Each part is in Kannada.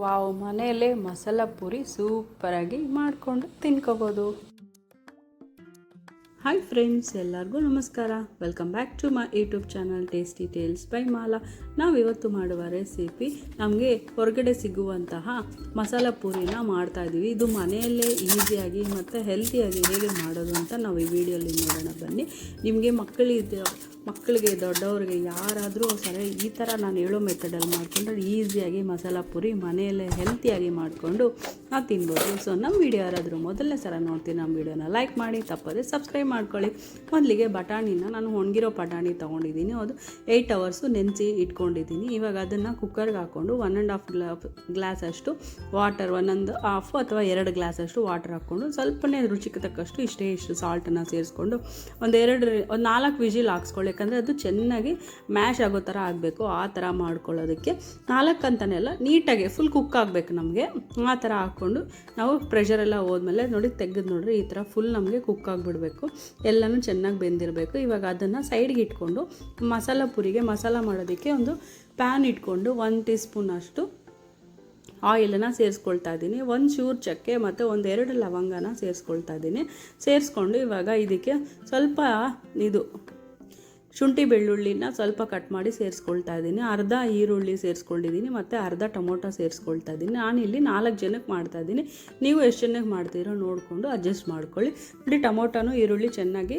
ವಾವ್, ಮನೆಯಲ್ಲೇ ಮಸಾಲ ಪೂರಿ ಸೂಪರಾಗಿ ಮಾಡಿಕೊಂಡು ತಿನ್ಕೋಬೋದು. ಹಾಯ್ ಫ್ರೆಂಡ್ಸ್ ಎಲ್ಲರಿಗೂ ನಮಸ್ಕಾರ. Welcome back to my YouTube channel tasty tales by Mala ನಾವು ಇವತ್ತು ಮಾಡುವ ರೆಸಿಪಿ ನಮಗೆ ಹೊರಗಡೆ ಸಿಗುವಂತಹ ಮಸಾಲ ಪೂರಿನ ಮಾಡ್ತಾ ಇದ್ದೀವಿ ಇದು ಮನೆಯಲ್ಲೇ ಈಸಿಯಾಗಿ ಮತ್ತು ಹೆಲ್ತಿಯಾಗಿ ಹೇಗೆ ಮಾಡೋದು ಅಂತ ನಾವು ಈ ವಿಡಿಯೋಲಿ ನೋಡೋಣ. ಬನ್ನಿ. ನಿಮಗೆ ಮಕ್ಕಳಿದ್ದ ಮಕ್ಕಳಿಗೆ, ದೊಡ್ಡವ್ರಿಗೆ ಯಾರಾದರೂ ಸರಿ ಈ ಥರ ನಾನು ಹೇಳೋ ಮೆಥಡಲ್ಲಿ ಮಾಡಿಕೊಂಡ್ರೆ ಈಸಿಯಾಗಿ ಮಸಾಲ ಪುರಿ ಮನೆಯಲ್ಲೇ ಹೆಲ್ತಿಯಾಗಿ ಮಾಡಿಕೊಂಡು ನಾವು ತಿನ್ಬೋದು. ಸೊ ನಮ್ಮ ವಿಡಿಯೋ ಯಾರಾದರೂ ಮೊದಲನೇ ಸಲ ನೋಡ್ತೀನಿ ನಮ್ಮ ವಿಡಿಯೋನ ಲೈಕ್ ಮಾಡಿ, ತಪ್ಪದೆ ಸಬ್ಸ್ಕ್ರೈಬ್ ಮಾಡ್ಕೊಳ್ಳಿ. ಮೊದಲಿಗೆ ಬಟಾಣಿನ ನಾನು ಒಣಗಿರೋ ಬಟಾಣಿ ತೊಗೊಂಡಿದ್ದೀನಿ. ಅದು ಏಯ್ಟ್ ಅವರ್ಸು ನೆನೆಸಿ ಇಟ್ಕೊಂಡಿದ್ದೀನಿ. ಇವಾಗ ಅದನ್ನು ಕುಕ್ಕರ್ಗೆ ಹಾಕ್ಕೊಂಡು ಒನ್ ಆ್ಯಂಡ್ ಹಾಫ್ ಗ್ಲಾ ಅಷ್ಟು ವಾಟರ್ ಒಂದೊಂದು ಹಾಫ್ ಅಥವಾ ಎರಡು ಗ್ಲಾಸ್ ಅಷ್ಟು ವಾಟರ್ ಹಾಕ್ಕೊಂಡು ಸ್ವಲ್ಪನೇ ರುಚಿಗೆ ತಕ್ಕಷ್ಟು ಇಷ್ಟೇ ಇಷ್ಟು ಸಾಲ್ಟನ್ನು ಸೇರಿಸ್ಕೊಂಡು ಒಂದು ಎರಡು, ಒಂದು ನಾಲ್ಕು ವಿಜಿಲ್ ಹಾಕ್ಸ್ಕೊಳ್ಳಿ. ಯಾಕಂದರೆ ಅದು ಚೆನ್ನಾಗಿ ಮ್ಯಾಶ್ ಆಗೋ ಥರ ಆಗಬೇಕು, ಆ ಥರ ಮಾಡ್ಕೊಳ್ಳೋದಕ್ಕೆ. ನಾಲ್ಕು ಅಂತಲೇ ನೀಟಾಗಿ ಫುಲ್ ಕುಕ್ ಆಗಬೇಕು ನಮಗೆ. ಆ ಥರ ಹಾಕ್ಕೊಂಡು ನಾವು ಪ್ರೆಷರೆಲ್ಲ ಹೋದ್ಮೇಲೆ ನೋಡಿ ತೆಗೆದು ನೋಡ್ರಿ, ಈ ಥರ ಫುಲ್ ನಮಗೆ ಕುಕ್ ಆಗಿಬಿಡಬೇಕು. ಎಲ್ಲನೂ ಚೆನ್ನಾಗಿ ಬೆಂದಿರಬೇಕು. ಇವಾಗ ಅದನ್ನು ಸೈಡ್ಗೆ ಇಟ್ಕೊಂಡು ಮಸಾಲ ಪುರಿಗೆ ಮಸಾಲ ಮಾಡೋದಕ್ಕೆ ಒಂದು ಪ್ಯಾನ್ ಇಟ್ಕೊಂಡು ಒಂದು ಟೀ ಸ್ಪೂನ್ ಅಷ್ಟು ಆಯಿಲನ್ನು ಸೇರಿಸ್ಕೊಳ್ತಾ ಇದ್ದೀನಿ. ಒಂದು ಚೂರು ಚಕ್ಕೆ ಮತ್ತು ಒಂದೆರಡು ಲವಂಗನ ಸೇರಿಸ್ಕೊಳ್ತಾ ಇದ್ದೀನಿ. ಸೇರಿಸ್ಕೊಂಡು ಇವಾಗ ಇದಕ್ಕೆ ಸ್ವಲ್ಪ ಇದು ಶುಂಠಿ ಬೆಳ್ಳುಳ್ಳಿನ ಸ್ವಲ್ಪ ಕಟ್ ಮಾಡಿ ಸೇರಿಸ್ಕೊಳ್ತಾ ಇದ್ದೀನಿ. ಅರ್ಧ ಈರುಳ್ಳಿ ಸೇರಿಸ್ಕೊಂಡಿದ್ದೀನಿ, ಮತ್ತು ಅರ್ಧ ಟೊಮೊಟೊ ಸೇರಿಸ್ಕೊಳ್ತಾ ಇದ್ದೀನಿ. ನಾನಿಲ್ಲಿ ನಾಲ್ಕು ಜನಕ್ಕೆ ಮಾಡ್ತಾ ಇದ್ದೀನಿ. ನೀವು ಎಷ್ಟು ಜನಕ್ಕೆ ಮಾಡ್ತೀರೋ ನೋಡಿಕೊಂಡು ಅಡ್ಜಸ್ಟ್ ಮಾಡ್ಕೊಳ್ಳಿ. ನೋಡಿ ಟೊಮೊಟೊನು, ಈರುಳ್ಳಿ ಚೆನ್ನಾಗಿ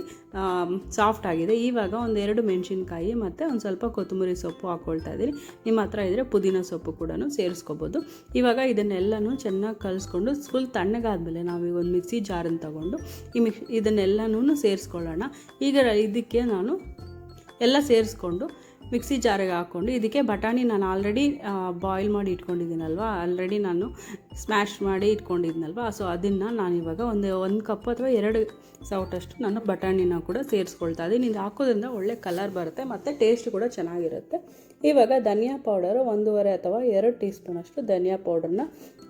ಸಾಫ್ಟ್ ಆಗಿದೆ. ಇವಾಗ ಒಂದೆರಡು ಮೆಣಸಿನ್ಕಾಯಿ ಮತ್ತು ಒಂದು ಸ್ವಲ್ಪ ಕೊತ್ತಂಬರಿ ಸೊಪ್ಪು ಹಾಕ್ಕೊಳ್ತಾ ಇದ್ದೀನಿ. ನಿಮ್ಮ ಹತ್ರ ಇದ್ದರೆ ಪುದೀನ ಸೊಪ್ಪು ಕೂಡ ಸೇರಿಸ್ಕೋಬೋದು. ಇವಾಗ ಇದನ್ನೆಲ್ಲನೂ ಚೆನ್ನಾಗಿ ಕಲಿಸ್ಕೊಂಡು ಫುಲ್ ತಣ್ಣಗಾದಮೇಲೆ ನಾವು ಒಂದು ಮಿಕ್ಸಿ ಜಾರನ್ನು ತಗೊಂಡು ಈ ಮಿಕ್ಸ್ ಇದನ್ನೆಲ್ಲನೂ ಸೇರಿಸ್ಕೊಳ್ಳೋಣ. ಈಗ ಇದಕ್ಕೆ ನಾನು ಎಲ್ಲ ಸೇರಿಸ್ಕೊಂಡು ಮಿಕ್ಸಿ ಜಾರಿಗೆ ಹಾಕ್ಕೊಂಡು ಇದಕ್ಕೆ ಬಟಾಣಿ ನಾನು ಆಲ್ರೆಡಿ ಬಾಯ್ಲ್ ಮಾಡಿ ಇಟ್ಕೊಂಡಿದ್ದೀನಲ್ವ? ಆಲ್ರೆಡಿ ನಾನು ಸ್ಮ್ಯಾಶ್ ಮಾಡಿ ಇಟ್ಕೊಂಡಿದ್ನಲ್ವ ಸೊ ಅದನ್ನು ನಾನು ಇವಾಗ ಒಂದು ಒಂದು ಕಪ್ ಅಥವಾ ಎರಡು ಸೌಟಷ್ಟು ನಾನು ಬಟಾಣಿನ ಕೂಡ ಸೇರಿಸ್ಕೊಳ್ತಾ ಇದ್ದೀನಿ. ಇದು ಹಾಕೋದ್ರಿಂದ ಒಳ್ಳೆ ಕಲರ್ ಬರುತ್ತೆ ಮತ್ತು ಟೇಸ್ಟ್ ಕೂಡ ಚೆನ್ನಾಗಿರುತ್ತೆ. ಇವಾಗ ಧನಿಯಾ ಪೌಡರು ಒಂದೂವರೆ ಅಥವಾ ಎರಡು ಟೀ ಸ್ಪೂನಷ್ಟು ಧನಿಯಾ ಪೌಡರ್ನ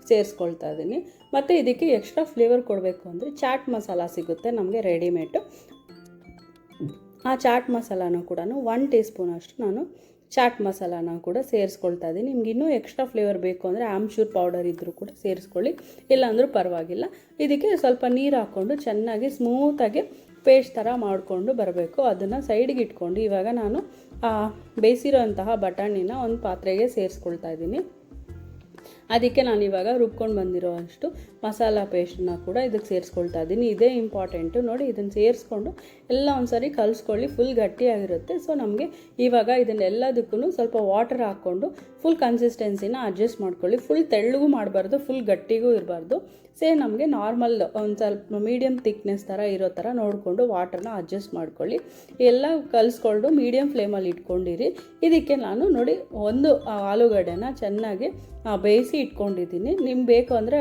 ಸೇರಿಸ್ಕೊಳ್ತಾ ಇದ್ದೀನಿ. ಮತ್ತು ಇದಕ್ಕೆ ಎಕ್ಸ್ಟ್ರಾ ಫ್ಲೇವರ್ ಕೊಡಬೇಕು ಅಂದರೆ ಚಾಟ್ ಮಸಾಲ ಸಿಗುತ್ತೆ ನಮಗೆ ರೆಡಿಮೇಡು ಆ ಚಾಟ್ ಮಸಾಲಾನು ಕೂಡ ಒನ್ ಟೀ ಸ್ಪೂನ್ ಅಷ್ಟು ನಾನು ಚಾಟ್ ಮಸಾಲಾನ ಕೂಡ ಸೇರಿಸ್ಕೊಳ್ತಾ ಇದ್ದೀನಿ. ನಿಮ್ಗೆ ಇನ್ನೂ ಎಕ್ಸ್ಟ್ರಾ ಫ್ಲೇವರ್ ಬೇಕು ಅಂದರೆ ಆಮ್ಚೂರ್ ಪೌಡರ್ ಇದ್ದರೂ ಕೂಡ ಸೇರಿಸ್ಕೊಳ್ಳಿ. ಇಲ್ಲಾಂದರೂ ಪರವಾಗಿಲ್ಲ. ಇದಕ್ಕೆ ಸ್ವಲ್ಪ ನೀರು ಹಾಕ್ಕೊಂಡು ಚೆನ್ನಾಗಿ ಸ್ಮೂತಾಗಿ ಪೇಸ್ಟ್ ಥರ ಮಾಡಿಕೊಂಡು ಬರಬೇಕು. ಅದನ್ನು ಸೈಡ್ಗೆ ಇಟ್ಕೊಂಡು ಇವಾಗ ನಾನು ಬೇಯಿಸಿರೋಂತಹ ಬಟಾಣಿನ ಒಂದು ಪಾತ್ರೆಗೆ ಸೇರಿಸ್ಕೊಳ್ತಾ ಇದ್ದೀನಿ. ಅದಕ್ಕೆ ನಾನು ಇವಾಗ ರುಬ್ಕೊಂಡು ಬಂದಿರೋ ಅಷ್ಟು ಮಸಾಲ ಪೇಸ್ಟನ್ನ ಕೂಡ ಇದಕ್ಕೆ ಸೇರಿಸ್ಕೊಳ್ತಾ ಇದ್ದೀನಿ. ಇದೇ ಇಂಪಾರ್ಟೆಂಟು ನೋಡಿ, ಇದನ್ನು ಸೇರಿಸ್ಕೊಂಡು ಎಲ್ಲ ಒಂದು ಸರಿ ಕಲಿಸ್ಕೊಳ್ಳಿ. ಫುಲ್ ಗಟ್ಟಿಯಾಗಿರುತ್ತೆ. ಸೊ ನಮಗೆ ಇವಾಗ ಇದನ್ನೆಲ್ಲದಕ್ಕೂ ಸ್ವಲ್ಪ ವಾಟರ್ ಹಾಕ್ಕೊಂಡು ಫುಲ್ ಕನ್ಸಿಸ್ಟೆನ್ಸಿನ ಅಡ್ಜಸ್ಟ್ ಮಾಡ್ಕೊಳ್ಳಿ. ಫುಲ್ ತೆಳ್ಳಗೂ ಮಾಡಬಾರ್ದು ಫುಲ್ ಗಟ್ಟಿಗೂ ಇರಬಾರ್ದು. ಸೇ ನಮಗೆ ನಾರ್ಮಲ್ ಒಂದು ಸ್ವಲ್ಪ ಮೀಡಿಯಮ್ ಥಿಕ್ನೆಸ್ ಥರ ಇರೋ ಥರ ನೋಡಿಕೊಂಡು ವಾಟರ್ನ ಅಡ್ಜಸ್ಟ್ ಮಾಡ್ಕೊಳ್ಳಿ. ಎಲ್ಲ ಕಲಿಸ್ಕೊಂಡು ಮೀಡಿಯಮ್ ಫ್ಲೇಮಲ್ಲಿ ಇಟ್ಕೊಂಡಿರಿ. ಇದಕ್ಕೆ ನಾನು ನೋಡಿ ಒಂದು ಆಲೂಗಡ್ಡೆನ ಚೆನ್ನಾಗಿ ಬೇಯಿಸಿ ಇಟ್ಕೊಂಡಿದ್ದೀನಿ. ನಿಮ್ಗೆ ಬೇಕು ಅಂದರೆ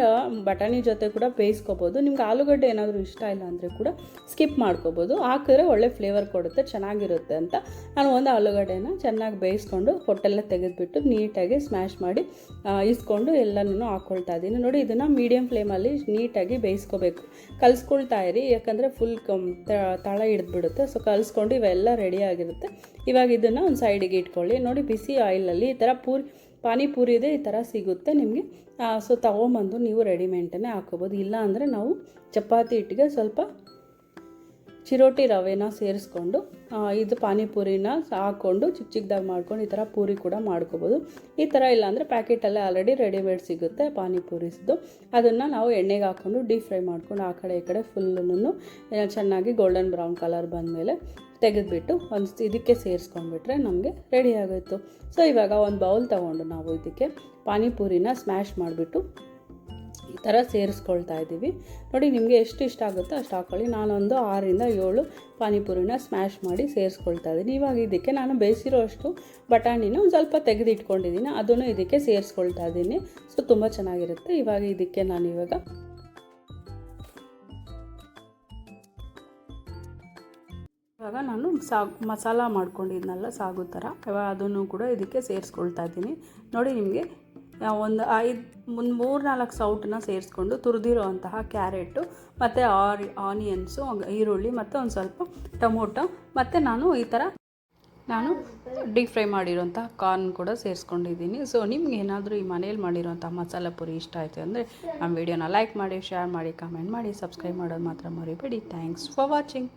ಬಟಾಣಿ ಜೊತೆ ಕೂಡ ಬೇಯಿಸ್ಕೋಬೋದು. ನಿಮ್ಗೆ ಆಲೂಗಡ್ಡೆ ಏನಾದರೂ ಇಷ್ಟ ಇಲ್ಲ ಅಂದರೆ ಕೂಡ ಸ್ಕಿಪ್ ಮಾಡ್ಕೋಬೋದು. ಹಾಕಿದ್ರೆ ಒಳ್ಳೆ ಫ್ಲೇವರ್ ಕೊಡುತ್ತೆ, ಚೆನ್ನಾಗಿರುತ್ತೆ ಅಂತ. ನಾನು ಒಂದು ಆಲೂಗಡ್ಡೆನ ಚೆನ್ನಾಗಿ ಬೇಯಿಸ್ಕೊಂಡು, ಹೊಟ್ಟೆಲ್ಲ ತೆಗೆದುಬಿಟ್ಟು ನೀಟಾಗಿ ಸ್ಮ್ಯಾಶ್ ಮಾಡಿ ಇಸ್ಕೊಂಡು ಎಲ್ಲನೂ ಹಾಕ್ಕೊಳ್ತಾ ಇದ್ದೀನಿ. ನೋಡಿ, ಇದನ್ನು ಮೀಡಿಯಂ ಫ್ಲೇಮಲ್ಲಿ ನೀಟಾಗಿ ಬೇಯಿಸ್ಕೋಬೇಕು. ಕಲಿಸ್ಕೊಳ್ತಾ ಇರಿ, ಯಾಕಂದರೆ ಫುಲ್ ಕಮ್ ತಳ ಹಿಡಿದ್ಬಿಡುತ್ತೆ. ಸೊ ಕಲಿಸ್ಕೊಂಡು ಇವೆಲ್ಲ ರೆಡಿ ಆಗಿರುತ್ತೆ. ಇವಾಗ ಇದನ್ನು ಒಂದು ಸೈಡಿಗೆ ಇಟ್ಕೊಳ್ಳಿ. ನೋಡಿ, ಬಿಸಿ ಆಯಿಲಲ್ಲಿ ಈ ಥರ ಪೂರಿ, ಪಾನಿಪೂರಿ ಇದೆ, ಈ ಥರ ಸಿಗುತ್ತೆ ನಿಮಗೆ. ಸೊ ತಗೊಂಬಂದು ನೀವು ರೆಡಿಮೇಂಟನ್ನೇ ಹಾಕೋಬೋದು. ಇಲ್ಲ ಅಂದರೆ ನಾವು ಚಪಾತಿ ಹಿಟ್ಟಿಗೆ ಸ್ವಲ್ಪ ಚಿರೋಟಿ ರವೆನ ಸೇರಿಸ್ಕೊಂಡು ಇದು ಪಾನಿಪುರಿನ ಹಾಕ್ಕೊಂಡು ಚಿಕ್ಕ ಚಿಕ್ಕದಾಗಿ ಮಾಡ್ಕೊಂಡು ಈ ಥರ ಪೂರಿ ಕೂಡ ಮಾಡ್ಕೋಬೋದು. ಈ ಥರ ಇಲ್ಲಾಂದರೆ ಪ್ಯಾಕೆಟಲ್ಲೇ ಆಲ್ರೆಡಿ ರೆಡಿಮೇಡ್ ಸಿಗುತ್ತೆ ಪಾನಿಪುರಿಸ್ದು. ಅದನ್ನು ನಾವು ಎಣ್ಣೆಗೆ ಹಾಕ್ಕೊಂಡು ಡೀಪ್ ಫ್ರೈ ಮಾಡ್ಕೊಂಡು ಆ ಕಡೆ ಈ ಕಡೆ ಫುಲ್ಲನ್ನು ಚೆನ್ನಾಗಿ ಗೋಲ್ಡನ್ ಬ್ರೌನ್ ಕಲರ್ ಬಂದಮೇಲೆ ತೆಗೆದುಬಿಟ್ಟು ಒಂದು ಇದಕ್ಕೆ ಸೇರಿಸ್ಕೊಂಡ್ಬಿಟ್ರೆ ನಮಗೆ ರೆಡಿ ಆಗೋಯಿತು. ಸೊ ಇವಾಗ ಒಂದು ಬೌಲ್ ತೊಗೊಂಡು ನಾವು ಇದಕ್ಕೆ ಪಾನಿಪುರಿನ ಸ್ಮ್ಯಾಶ್ ಮಾಡಿಬಿಟ್ಟು ಈ ಥರ ಸೇರಿಸ್ಕೊಳ್ತಾ ಇದ್ದೀವಿ. ನೋಡಿ, ನಿಮಗೆ ಎಷ್ಟು ಇಷ್ಟ ಆಗುತ್ತೋ ಅಷ್ಟು ಹಾಕ್ಕೊಳ್ಳಿ ನಾನೊಂದು ಆರಿಂದ ಏಳು ಪಾನಿಪುರಿನ ಸ್ಮ್ಯಾಶ್ ಮಾಡಿ ಸೇರಿಸ್ಕೊಳ್ತಾ ಇದ್ದೀನಿ. ಇವಾಗ ಇದಕ್ಕೆ ನಾನು ಬೇಯಿಸಿರೋ ಅಷ್ಟು ಬಟಾಣಿನ ಒಂದು ಸ್ವಲ್ಪ ತೆಗೆದಿಟ್ಕೊಂಡಿದ್ದೀನಿ. ಅದನ್ನು ಇದಕ್ಕೆ ಸೇರಿಸ್ಕೊಳ್ತಾ ಇದ್ದೀನಿ. ಸೊ ತುಂಬ ಚೆನ್ನಾಗಿರುತ್ತೆ. ಇವಾಗ ಇದಕ್ಕೆ ನಾನು ಇವಾಗ ಇವಾಗ ನಾನು ಸಾಗು ಮಸಾಲ ಮಾಡ್ಕೊಂಡಿದ್ನಲ್ಲ ಸಾಗು ಥರ. ಇವಾಗ ಅದನ್ನು ಕೂಡ ಇದಕ್ಕೆ ಸೇರಿಸ್ಕೊಳ್ತಾ ಇದ್ದೀನಿ. ನೋಡಿ, ನಿಮಗೆ ಒಂದು ಐದು ಒಂದು ಮೂರು ನಾಲ್ಕು ಸೌಟನ್ನ ಸೇರಿಸ್ಕೊಂಡು ತುರಿದಿರೋ ಅಂತಹ ಕ್ಯಾರೆಟು, ಮತ್ತು ಆರಿ, ಆನಿಯನ್ಸು ಈರುಳ್ಳಿ, ಮತ್ತು ಒಂದು ಸ್ವಲ್ಪ ಟೊಮೊಟೊ, ಮತ್ತು ನಾನು ಈ ಥರ ನಾನು ಡೀಪ್ ಫ್ರೈ ಮಾಡಿರೋಂಥ ಕಾರ್ನ್ ಕೂಡ ಸೇರಿಸ್ಕೊಂಡಿದ್ದೀನಿ. ಸೊ, ನಿಮ್ಗೆ ಏನಾದರೂ ಈ ಮನೇಲಿ ಮಾಡಿರೋಂಥ ಮಸಾಲ ಪುರಿ ಇಷ್ಟ ಆಯಿತು ಅಂದರೆ ನಮ್ಮ ವಿಡಿಯೋನ ಲೈಕ್ ಮಾಡಿ, ಶೇರ್ ಮಾಡಿ, ಕಮೆಂಟ್ ಮಾಡಿ, ಸಬ್ಸ್ಕ್ರೈಬ್ ಮಾಡೋದು ಮಾತ್ರ ಮರಿಬೇಡಿ. Thanks for watching.